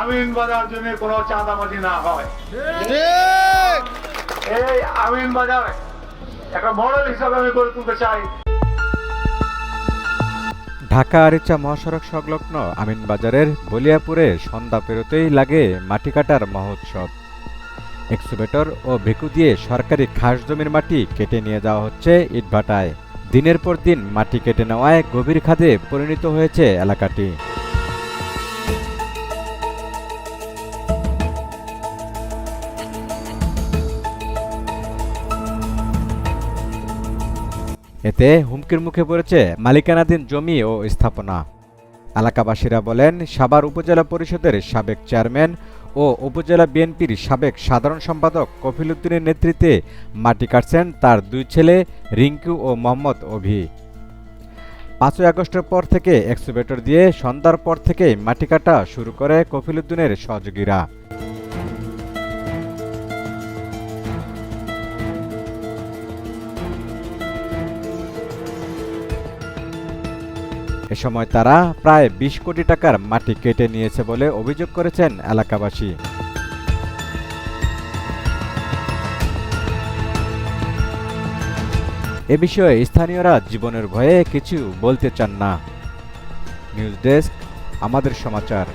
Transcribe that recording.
আমিন বাজার জন্য কোনো চাঁদাবাজি না হয়। এই আমিন বাজার একটা মডেল হিসাবে আমি গড়ে তুলতে চাই। ঢাকা আরিচা মহাসড়ক সংলগ্ন আমিনবাজারের বলিয়াপুরে সন্ধ্যা পেরোতেই লাগে মাটি কাটার মহোৎসব। এক্সুবেটর ও ভেকু দিয়ে সরকারি খাস জমির মাটি কেটে নিয়ে যাওয়া হচ্ছে ইটভাটায়। দিনের পর দিন মাটি কেটে নেওয়ায় গভীর খাদে পরিণত হয়েছে এলাকাটি। এতে হুমকির মুখে পড়েছে মালিকানাধীন জমি ও স্থাপনা। এলাকাবাসীরা বলেন, সাভার উপজেলা পরিষদের সাবেক চেয়ারম্যান ও উপজেলা বিএনপির সাবেক সাধারণ সম্পাদক কফিল উদ্দিনের নেতৃত্বে মাটি কাটছেন তার দুই ছেলে রিঙ্কু ও মোহাম্মদ অভি। পাঁচই আগস্টের পর থেকে এক্সুবেটর দিয়ে সন্ধ্যার পর থেকে মাটি কাটা শুরু করে কফিল উদ্দিনের সহযোগীরা। এ সময় তারা প্রায় বিশ কোটি টাকার মাটি কেটে নিয়েছে বলে অভিযোগ করেছেন এলাকাবাসী। এ বিষয়ে স্থানীয়রা জীবনের ভয়ে কিছু বলতে চান না। নিউজ ডেস্ক, আমাদের সমাচার।